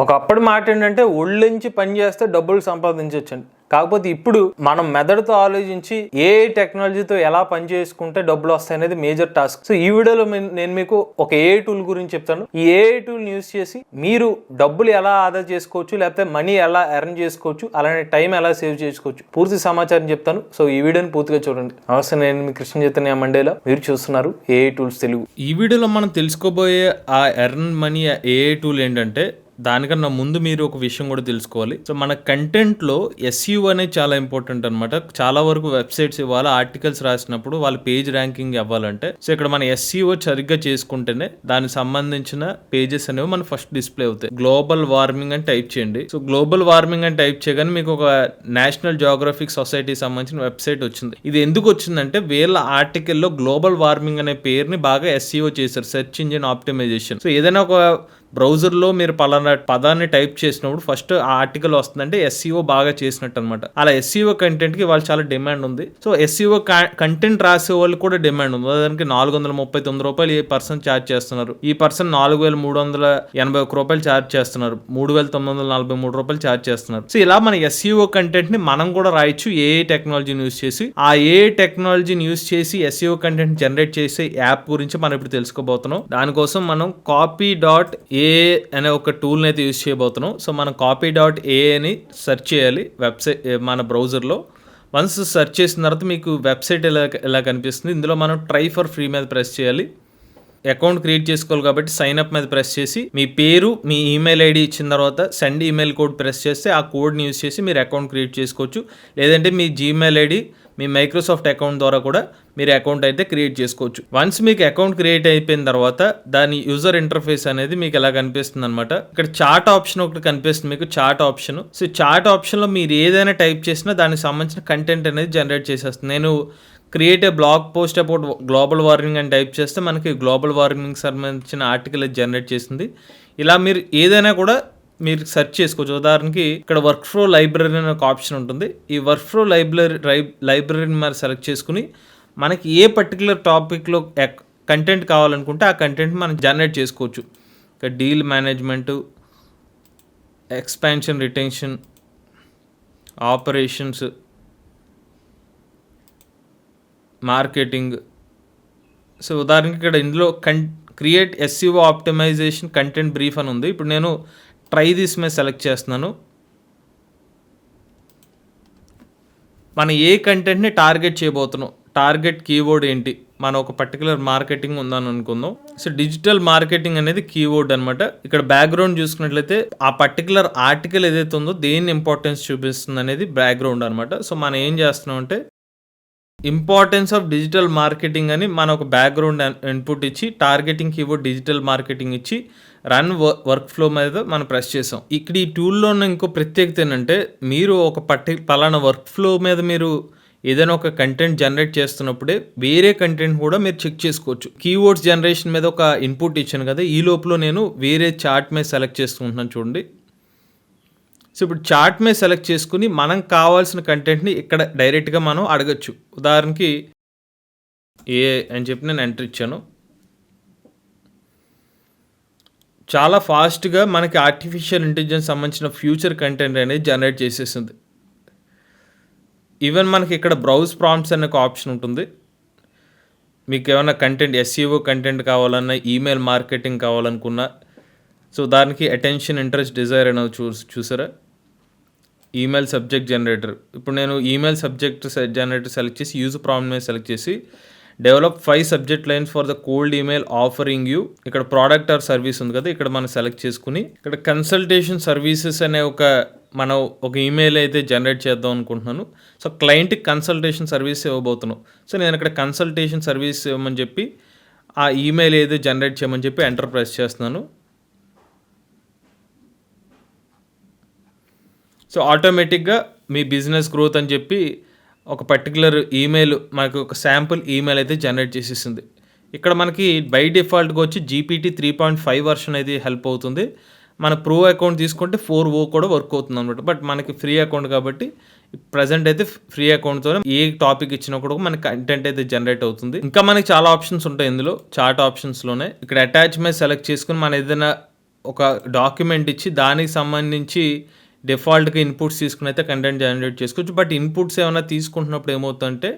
ఒకప్పటి మాట ఏంటంటే ఒళ్ళించి పని చేస్తే డబ్బులు సంపాదించవచ్చండి కాకపోతే ఇప్పుడు మనం మెదడుతో ఆలోచించి ఏ టెక్నాలజీతో ఎలా పని చేసుకుంటే డబ్బులు వస్తాయి అనేది మేజర్ టాస్క్. సో ఈ వీడియోలో నేను మీకు ఒక ఏ టూల్ గురించి చెప్తాను. ఈ ఏ టూల్ యూస్ చేసి మీరు డబ్బులు ఎలా ఆదా చేసుకోవచ్చు లేకపోతే మనీ ఎలా ఎర్న్ చేసుకోవచ్చు అలానే టైం ఎలా సేవ్ చేసుకోవచ్చు. పూర్తి సమాచారం చెప్తాను. సో ఈ వీడియోని పూర్తిగా చూడండి. నమస్తే నేను మీ కృష్ణ చైతన్య మండేలో. మీరు చూస్తున్నారు ఏ టూల్స్ తెలుగు. ఈ వీడియోలో మనం తెలుసుకోబోయే ఆ ఎర్న్ మనీ ఏ టూల్ ఏంటంటే దానికన్నా ముందు మీరు ఒక విషయం కూడా తెలుసుకోవాలి. సో మన కంటెంట్లో ఎస్యూ అనేది చాలా ఇంపార్టెంట్ అనమాట చాలా వరకు వెబ్సైట్స్ ఇవ్వాలి ఆర్టికల్స్ రాసినప్పుడు వాళ్ళ పేజ్ ర్యాంకింగ్ అవ్వాలంటే. సో ఇక్కడ మన ఎస్సీఓ సరిగ్గా చేసుకుంటేనే దానికి సంబంధించిన పేజెస్ అనేవి మన ఫస్ట్ డిస్ప్లే అవుతాయి. గ్లోబల్ వార్మింగ్ అని టైప్ చేయండి. సో గ్లోబల్ వార్మింగ్ అని టైప్ చేయగానే మీకు ఒక నేషనల్ జియోగ్రఫిక్ సొసైటీ సంబంధించిన వెబ్సైట్ వచ్చింది. ఇది ఎందుకు వచ్చిందంటే వీళ్ళ ఆర్టికల్లో గ్లోబల్ వార్మింగ్ అనే పేరుని బాగా ఎస్సీఓ చేశారు. సెర్చ్ ఇంజిన్ ఆప్టిమైజేషన్ సో ఏదైనా ఒక బ్రౌజర్లో మీరు పలానా పదాన్ని టైప్ చేసినప్పుడు ఫస్ట్ ఆ ఆర్టికల్ వస్తుందంటే ఎస్సీఓ బాగా చేసినట్టు అనమాట అలా ఎస్సీఓ కంటెంట్కి వాళ్ళు చాలా డిమాండ్ ఉంది. సో ఎస్సీఓ కంటెంట్ రాసే వాళ్ళు కూడా డిమాండ్ ఉంది. దానికి నాలుగు వందల ముప్పై తొమ్మిది రూపాయలు ఈ పర్సన్ ఛార్జ్ చేస్తున్నారు. ఈ పర్సన్ నాలుగు వేల మూడు వందల ఎనభై ఒక రూపాయలు ఛార్జ్ చేస్తున్నారు. మూడు వేల తొమ్మిది వందల నలభై మూడు రూపాయలు ఛార్జ్ చేస్తున్నారు. సో ఇలా మన ఎస్సీఓ కంటెంట్ని మనం కూడా రాయొచ్చు. ఏ టెక్నాలజీని యూస్ చేసి ఆ ఏ టెక్నాలజీని యూస్ చేసి ఎస్సీఓ కంటెంట్ జనరేట్ చేసే యాప్ గురించి మనం ఇప్పుడు తెలుసుకోబోతున్నాం. దానికోసం మనం కాపీ డాట్ ఏ అనే ఒక టూల్ని అయితే యూస్ చేయబోతున్నాం. సో మనం కాపీ డాట్ ఏ అని సెర్చ్ చేయాలి వెబ్సైట్ మన బ్రౌజర్లో. వన్స్ సెర్చ్ చేసిన తర్వాత మీకు వెబ్సైట్ ఎలా ఎలా కనిపిస్తుంది ఇందులో మనం ట్రై ఫర్ ఫ్రీ మీద ప్రెస్ చేయాలి. అకౌంట్ క్రియేట్ చేసుకోవాలి కాబట్టి సైన్ అప్ మీద ప్రెస్ చేసి మీ పేరు మీ ఈమెయిల్ ఐడి ఇచ్చిన తర్వాత సెండ్ ఈమెయిల్ కోడ్ ప్రెస్ చేస్తే ఆ కోడ్ని యూస్ చేసి మీరు అకౌంట్ క్రియేట్ చేసుకోవచ్చు. లేదంటే మీ జీమెయిల్ ఐడి మీ మైక్రోసాఫ్ట్ అకౌంట్ ద్వారా కూడా మీరు అకౌంట్ అయితే క్రియేట్ చేసుకోవచ్చు. వన్స్ మీకు అకౌంట్ క్రియేట్ అయిపోయిన తర్వాత దాని యూజర్ ఇంటర్ఫేస్ అనేది మీకు ఎలా కనిపిస్తుంది అనమాట ఇక్కడ చార్ట్ ఆప్షన్ ఒకటి కనిపిస్తుంది మీకు చార్ట్ ఆప్షన్ సో చార్ట్ ఆప్షన్లో మీరు ఏదైనా టైప్ చేసినా దానికి సంబంధించిన కంటెంట్ అనేది జనరేట్ చేసేస్తుంది. నేను create a blog post about global warming అని టైప్ చేస్తే మనకి గ్లోబల్ వార్మింగ్ సంబంధించిన ఆర్టికల్ జనరేట్ చేసింది ఇలా మీరు ఏదైనా కూడా మీరు సెర్చ్ చేసుకోవచ్చు. ఉదాహరణకి ఇక్కడ వర్క్ ఫ్లో లైబ్రరీ అనే ఒక ఆప్షన్ ఉంటుంది. ఈ వర్క్ ఫ్లో లైబ్రరీ లైబ్రరీని మరి సెలెక్ట్ చేసుకుని మనకి ఏ పర్టికులర్ టాపిక్లో కంటెంట్ కావాలనుకుంటే ఆ కంటెంట్ మనం జనరేట్ చేసుకోవచ్చు. ఇక deal management expansion retention operations marketing so ఉదాహరణకి ఇక్కడ ఇందులో కన్ create SEO optimization content brief అని ఉంది. ఇప్పుడు నేను ట్రై దిస్ మీద సెలెక్ట్ చేస్తున్నాను. మనం ఏ కంటెంట్ని టార్గెట్ చేయబోతున్నాం? టార్గెట్ కీవర్డ్ ఏంటి? మన ఒక పర్టికులర్ మార్కెటింగ్ ఉందని అనుకుందాం. సో డిజిటల్ మార్కెటింగ్ అనేది కీవర్డ్ అనమాట ఇక్కడ బ్యాక్గ్రౌండ్ చూసుకున్నట్లయితే ఆ పర్టికులర్ ఆర్టికల్ ఏదైతే ఉందో దేని ఇంపార్టెన్స్ చూపిస్తుంది అనేది బ్యాక్గ్రౌండ్ అనమాట సో మనం ఏం చేస్తున్నాం అంటే ఇంపార్టెన్స్ ఆఫ్ డిజిటల్ మార్కెటింగ్ అని మన ఒక బ్యాక్గ్రౌండ్ ఇన్పుట్ ఇచ్చి టార్గెటింగ్ కీబోర్డ్ డిజిటల్ మార్కెటింగ్ ఇచ్చి రన్ వర్క్ ఫ్లో మీద మనం ప్రెస్ చేసాం. ఇక్కడ ఈ టూల్లో ఉన్న ఇంకో ప్రత్యేకత ఏంటంటే మీరు ఒక పర్టి పలానా వర్క్ ఫ్లో మీద మీరు ఏదైనా ఒక కంటెంట్ జనరేట్ చేస్తున్నప్పుడే వేరే కంటెంట్ కూడా మీరు చెక్ చేసుకోవచ్చు. కీవర్డ్స్ జనరేషన్ మీద ఒక ఇన్పుట్ ఇచ్చాను కదా ఈ లోపల నేను వేరే చార్ట్ మీద సెలెక్ట్ చేసుకుంటున్నాను చూడండి. సో ఇప్పుడు చార్ట్ మీద సెలెక్ట్ చేసుకుని మనం కావాల్సిన కంటెంట్ని ఇక్కడ డైరెక్ట్గా మనం అడగచ్చు. ఉదాహరణకి ఏ అని చెప్పి నేను ఎంటర్ ఇచ్చాను. చాలా ఫాస్ట్గా మనకి ఆర్టిఫిషియల్ ఇంటెలిజెన్స్ సంబంధించిన ఫ్యూచర్ కంటెంట్ అనేది జనరేట్ చేసేసింది. ఈవెన్ మనకి ఇక్కడ బ్రౌజ్ ప్రాంప్ట్స్ అనే ఒక ఆప్షన్ ఉంటుంది. మీకు ఏమైనా కంటెంట్ ఎస్ఈఓ కంటెంట్ కావాలన్నా ఈమెయిల్ మార్కెటింగ్ కావాలనుకున్నా సో దానికి అటెన్షన్ ఇంట్రెస్ట్ డిజైర్ అనేది చూ చూసారా? ఈమెయిల్ సబ్జెక్ట్ జనరేటర్ ఇప్పుడు నేను ఈమెయిల్ సబ్జెక్ట్ జనరేటర్ సెలెక్ట్ చేసి యూజ్ ప్రాబ్లమ్ మీద సెలెక్ట్ చేసి develop five subject lines for the cold email offering you ఇక్కడ ప్రోడక్ట్ ఆర్ సర్వీస్ ఉంది కదా ఇక్కడ మనం సెలెక్ట్ చేసుకుని ఇక్కడ కన్సల్టేషన్ సర్వీసెస్ అనే ఒక మనం ఒక ఈమెయిల్ అయితే జనరేట్ చేద్దాం అనుకుంటున్నాను. సో క్లయింట్కి కన్సల్టేషన్ సర్వీస్ ఇవ్వబోతున్నాం. సో నేను ఇక్కడ కన్సల్టేషన్ సర్వీస్ ఇవ్వమని చెప్పి ఆ ఈమెయిల్ ఏదో జనరేట్ చేయమని చెప్పి ఎంటర్ ప్రెస్ చేస్తున్నాను. సో ఆటోమేటిక్గా మీ బిజినెస్ గ్రోత్ అని చెప్పి ఒక పర్టికులర్ ఈమెయిల్ మనకు ఒక శాంపుల్ ఈమెయిల్ అయితే జనరేట్ చేసేసింది. ఇక్కడ మనకి బై డిఫాల్ట్గా వచ్చి GPT three point five version అయితే హెల్ప్ అవుతుంది. మన ప్రో అకౌంట్ తీసుకుంటే ఫోర్ ఓ కూడా వర్క్ అవుతుంది అనమాట బట్ మనకి ఫ్రీ అకౌంట్ కాబట్టి ప్రజెంట్ అయితే ఫ్రీ అకౌంట్తో ఏ టాపిక్ ఇచ్చినా కూడా మనకి కంటెంట్ అయితే జనరేట్ అవుతుంది. ఇంకా మనకి చాలా ఆప్షన్స్ ఉంటాయి ఇందులో చార్ట్ ఆప్షన్స్లోనే ఇక్కడ అటాచ్మెంట్ సెలెక్ట్ చేసుకుని మన ఏదైనా ఒక డాక్యుమెంట్ ఇచ్చి దానికి సంబంధించి డిఫాల్ట్గా ఇన్పుట్స్ తీసుకుని అయితే కంటెంట్ జనరేట్ చేసుకోవచ్చు. బట్ ఇన్పుట్స్ ఏమైనా తీసుకుంటున్నప్పుడు ఏమవుతుందంటే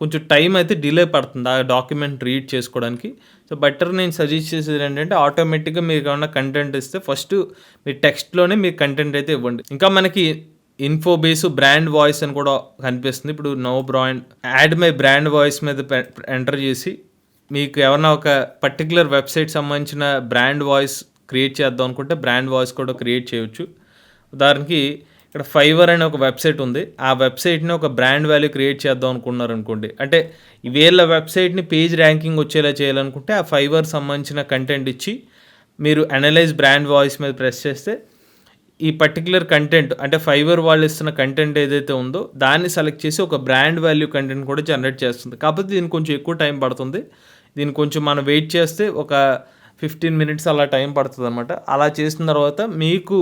కొంచెం టైం అయితే డిలే పడుతుంది ఆ డాక్యుమెంట్ రీడ్ చేసుకోవడానికి. సో బెటర్ నేను సజెస్ట్ చేసేది ఏంటంటే ఆటోమేటిక్గా మీరు ఏమైనా కంటెంట్ ఇస్తే ఫస్ట్ మీ టెక్స్ట్లోనే మీరు కంటెంట్ అయితే ఇవ్వండి. ఇంకా మనకి ఇన్ఫో బేస్ బ్రాండ్ వాయిస్ అని కూడా కనిపిస్తుంది. ఇప్పుడు no brand add my brand voice మీద ఎంటర్ చేసి మీకు ఎవరైనా ఒక పర్టికులర్ వెబ్సైట్ సంబంధించిన బ్రాండ్ వాయిస్ క్రియేట్ చేద్దాం అనుకుంటే బ్రాండ్ వాయిస్ కూడా క్రియేట్ చేయొచ్చు. ఉదాహరణకి ఇక్కడ ఫైవర్ అనే ఒక వెబ్సైట్ ఉంది. ఆ వెబ్సైట్ని ఒక బ్రాండ్ వాల్యూ క్రియేట్ చేద్దాం అనుకున్నారు అనుకోండి. అంటే వీళ్ళ వెబ్సైట్ని పేజ్ ర్యాంకింగ్ వచ్చేలా చేయాలనుకుంటే ఆ ఫైవర్ సంబంధించిన కంటెంట్ ఇచ్చి మీరు అనలైజ్ బ్రాండ్ వాయిస్ మీద ప్రెస్ చేస్తే ఈ పర్టికులర్ కంటెంట్ అంటే ఫైవర్ వాళ్ళు ఇస్తున్న కంటెంట్ ఏదైతే ఉందో దాన్ని సెలెక్ట్ చేసి ఒక బ్రాండ్ వాల్యూ కంటెంట్ కూడా జనరేట్ చేస్తుంది. కాకపోతే దీనికి కొంచెం ఎక్కువ టైం పడుతుంది. దీన్ని కొంచెం మనం వెయిట్ చేస్తే ఒక ఫిఫ్టీన్ మినిట్స్ అలా టైం పడుతుంది అనమాట అలా చేసిన తర్వాత మీకు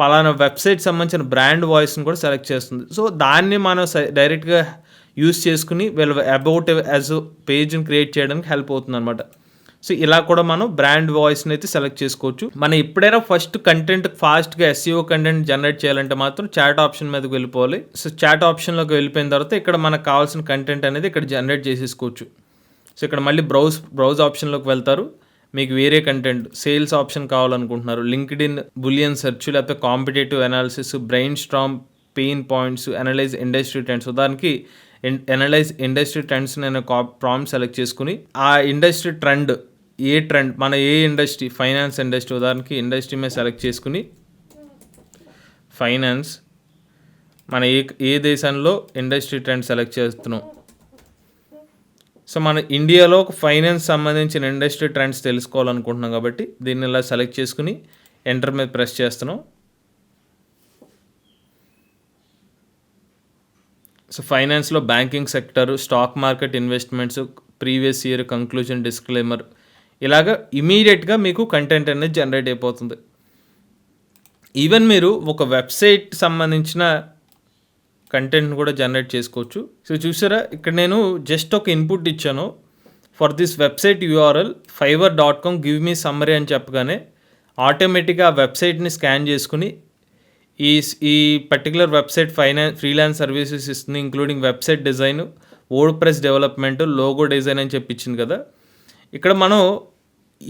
పలానా వెబ్సైట్ సంబంధించిన బ్రాండ్ వాయిస్ని కూడా సెలెక్ట్ చేస్తుంది. సో దాన్ని మనం డైరెక్ట్గా యూస్ చేసుకుని వీళ్ళ అబౌట్ యాజ్ పేజ్ని క్రియేట్ చేయడానికి హెల్ప్ అవుతుంది అనమాట సో ఇలా కూడా మనం బ్రాండ్ వాయిస్ని అయితే సెలెక్ట్ చేసుకోవచ్చు. మనం ఎప్పుడైనా ఫస్ట్ కంటెంట్ ఫాస్ట్గా ఎస్ఈఓ కంటెంట్ జనరేట్ చేయాలంటే మాత్రం చాట్ ఆప్షన్ మీదకి వెళ్ళిపోవాలి. సో చాట్ ఆప్షన్లోకి వెళ్ళిపోయిన తర్వాత ఇక్కడ మనకు కావాల్సిన కంటెంట్ అనేది ఇక్కడ జనరేట్ చేసేసుకోవచ్చు. సో ఇక్కడ మళ్ళీ బ్రౌజ్ బ్రౌజ్ ఆప్షన్లోకి వెళ్తారు. మీకు వేరే కంటెంట్ సేల్స్ ఆప్షన్ కావాలనుకుంటున్నారు లింక్డ్ ఇన్ బులియన్ సెర్చ్ లేకపోతే competitive analysis brainstorm pain points analyse industry trends దానికి అనలైజ్ ఇండస్ట్రీ ట్రెండ్స్ నేను ప్రామ్ సెలెక్ట్ చేసుకుని ఆ ఇండస్ట్రీ ట్రెండ్ ఏ ట్రెండ్ మన ఏ ఇండస్ట్రీ ఫైనాన్స్ ఇండస్ట్రీ ఉదాహరణకి ఇండస్ట్రీ మీద సెలెక్ట్ చేసుకుని ఫైనాన్స్ మన ఏ ఏ దేశంలో ఇండస్ట్రీ ట్రెండ్ సెలెక్ట్ చేస్తున్నాం. సో మన ఇండియాలో ఒక ఫైనాన్స్ సంబంధించిన ఇండస్ట్రీ ట్రెండ్స్ తెలుసుకోవాలనుకుంటున్నాం కాబట్టి దీన్ని ఇలా సెలెక్ట్ చేసుకుని ఎంటర్ మీద ప్రెస్ చేస్తున్నాం. సో ఫైనాన్స్లో banking sector stock market investments previous year conclusion disclaimer ఇలాగ ఇమీడియట్గా మీకు కంటెంట్ అనేది జనరేట్ అయిపోతుంది. ఈవెన్ మీరు ఒక వెబ్సైట్ సంబంధించిన కంటెంట్ కూడా జనరేట్ చేసుకోవచ్చు. సో చూసారా? ఇక్కడ నేను జస్ట్ ఒక ఇన్పుట్ ఇచ్చాను. For this website URL Fiverr dot com give me summary అని చెప్పగానే ఆటోమేటిక్గా ఆ వెబ్సైట్ని స్కాన్ చేసుకుని ఈ ఈ particular website finance freelance services ఇస్తుంది including website design WordPress development logo design అని చెప్పి ఇచ్చింది కదా. ఇక్కడ మనం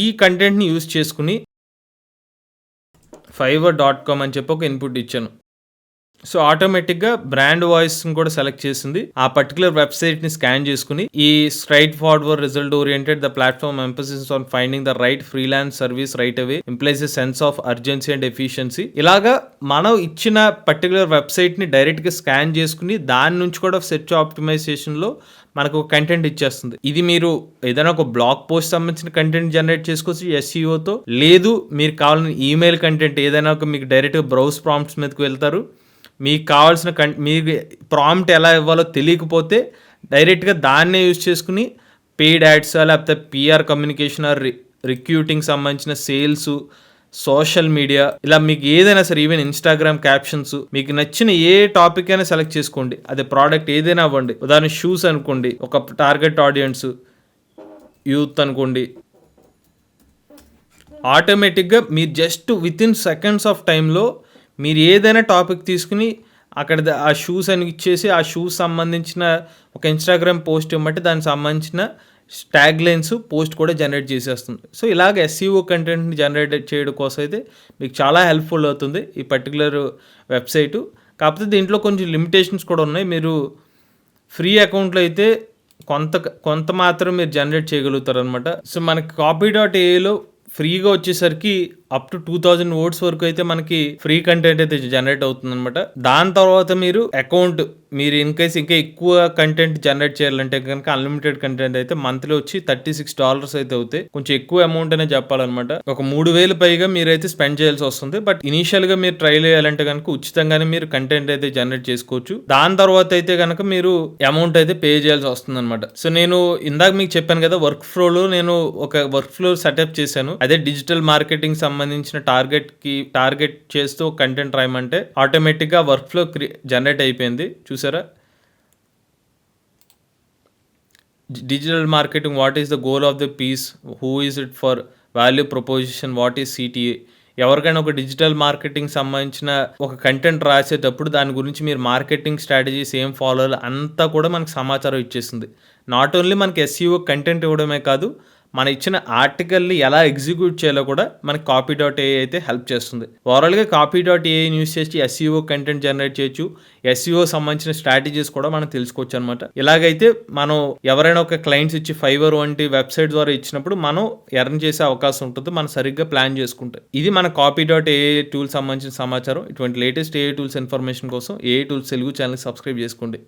ఈ కంటెంట్ని యూస్ చేసుకుని ఫైవర్ డాట్ కామ్ అని చెప్పి ఒక ఇన్పుట్ ఇచ్చాను. సో ఆటోమేటిక్గా బ్రాండ్ వాయిస్ని కూడా సెలెక్ట్ చేసింది. ఆ పర్టికులర్ వెబ్సైట్ని స్కాన్ చేసుకుని ఈ straightforward result oriented the platform emphasis on finding the right freelance service right away implies sense of urgency and efficiency ఇలాగా మనం ఇచ్చిన పర్టికులర్ వెబ్సైట్ని డైరెక్ట్గా స్కాన్ చేసుకుని దాని నుంచి కూడా సెర్చ్ ఆప్టిమైజేషన్లో మనకు కంటెంట్ ఇచ్చేస్తుంది. ఇది మీరు ఏదైనా ఒక బ్లాగ్ పోస్ట్ సంబంధించిన కంటెంట్ జనరేట్ చేసుకోవచ్చు ఎస్ఈఓతో లేదు మీరు కావాలని ఈమెయిల్ కంటెంట్ ఏదైనా ఒక మీకు డైరెక్ట్గా బ్రౌజ్ ప్రాంప్ట్స్ మీదకి వెళ్తారు. మీకు కావాల్సిన కం మీకు ప్రాంప్ట్ ఎలా ఇవ్వాలో తెలియకపోతే డైరెక్ట్గా దాన్నే యూజ్ చేసుకుని పెయిడ్ యాడ్స్ లేకపోతే పిఆర్ కమ్యూనికేషన్ ఆర్ రిక్రూటింగ్ సంబంధించిన సేల్స్ సోషల్ మీడియా ఇలా మీకు ఏదైనా సరే ఈవెన్ ఇన్స్టాగ్రామ్ క్యాప్షన్స్ మీకు నచ్చిన ఏ టాపిక్ అయినా సెలెక్ట్ చేసుకోండి. అదే ప్రోడక్ట్ ఏదైనా అవ్వండి. ఉదాహరణ షూస్ అనుకోండి. ఒక టార్గెట్ ఆడియన్స్ యూత్ అనుకోండి. ఆటోమేటిక్గా మీరు just with in seconds of టైంలో మీరు ఏదైనా టాపిక్ తీసుకుని అక్కడ ఆ షూస్ అని ఇచ్చేసి ఆ షూస్ సంబంధించిన ఒక ఇన్స్టాగ్రామ్ పోస్ట్ ఇవ్వమంటే దానికి సంబంధించిన ట్యాగ్ లైన్స్ పోస్ట్ కూడా జనరేట్ చేసేస్తుంది. సో ఇలాగ ఎస్సీఓ కంటెంట్ని జనరేట్ చేయడం కోసం అయితే మీకు చాలా హెల్ప్ఫుల్ అవుతుంది ఈ పర్టికులర్ వెబ్సైటు కాకపోతే దీంట్లో కొంచెం లిమిటేషన్స్ కూడా ఉన్నాయి. మీరు ఫ్రీ అకౌంట్లో అయితే కొంత కొంత మాత్రం మీరు జనరేట్ చేయగలుగుతారు అనమాట సో మనకి కాపీ డాట్ ఏలో ఫ్రీగా వచ్చేసరికి up to two thousand words వరకు అయితే మనకి ఫ్రీ కంటెంట్ అయితే జనరేట్ అవుతుంది అనమాట దాని తర్వాత మీరు అకౌంట్ మీరు ఇన్ కేస్ ఇంకా ఎక్కువ కంటెంట్ జనరేట్ చేయాలంటే కనుక అన్లిమిటెడ్ కంటెంట్ అయితే మంత్లీ వచ్చి థర్టీ సిక్స్ డాలర్స్ అయితే అవుతాయి. కొంచెం ఎక్కువ అమౌంట్ అనే చెప్పాలన్నమాట. ఒక మూడు వేలు పైగా మీరైతే స్పెండ్ చేయాల్సి వస్తుంది. బట్ ఇనీషియల్గా మీరు ట్రై చేయాలంటే కనుక ఉచితంగానే మీరు కంటెంట్ అయితే జనరేట్ చేసుకోవచ్చు. దాని తర్వాత అయితే కనుక మీరు అమౌంట్ అయితే పే చేయాల్సి వస్తుంది అనమాట సో నేను ఇందాక మీకు చెప్పాను కదా వర్క్ ఫ్లోలో నేను ఒక వర్క్ ఫ్లో సెటప్ చేశాను. అదే డిజిటల్ మార్కెటింగ్ సంబంధించిన టార్గెట్కి టార్గెట్ చేస్తూ కంటెంట్ రాయమంటే ఆటోమేటిక్గా వర్క్ ఫ్లో జనరేట్ అయిపోయింది. చూసారా? Digital marketing what is the goal of the piece who is it for value proposition what is CTA ఎవరికైనా ఒక డిజిటల్ మార్కెటింగ్ సంబంధించిన ఒక కంటెంట్ రాసేటప్పుడు దాని గురించి మీరు మార్కెటింగ్ స్ట్రాటజీస్ ఏం ఫాలో అంతా కూడా మనకు సమాచారం ఇచ్చేస్తుంది. నాట్ ఓన్లీ మనకి ఎస్ఈఓ కంటెంట్ ఇవ్వడమే కాదు మన ఇచ్చిన ఆర్టికల్ని ఎలా ఎగ్జిక్యూట్ చేయాలో కూడా మనకి కాపీ డాట్ ఏ అయితే హెల్ప్ చేస్తుంది. ఓవరాల్గా కాపీ డాట్ ఏ యూస్ చేసి ఎస్ఈఓ కంటెంట్ జనరేట్ చేయొచ్చు. ఎస్ఈఓ సంబంధించిన స్ట్రాటజీస్ కూడా మనం తెలుసుకోవచ్చు అనమాట ఇలాగైతే మనం ఎవరైనా ఒక క్లయింట్స్ ఇచ్చి ఫైవర్ వంటి వెబ్సైట్ ద్వారా ఇచ్చినప్పుడు మనం ఎర్న్ చేసే అవకాశం ఉంటుంది. మనం సరిగ్గా ప్లాన్ చేసుకుంటే. ఇది మన కాపీ డాట్ ఏ టూల్ సంబంధించిన సమాచారం. ఇటువంటి లేటెస్ట్ ఏ టూల్స్ ఇన్ఫర్మేషన్ కోసం AI tools Telugu channel subscribe చేసుకోండి.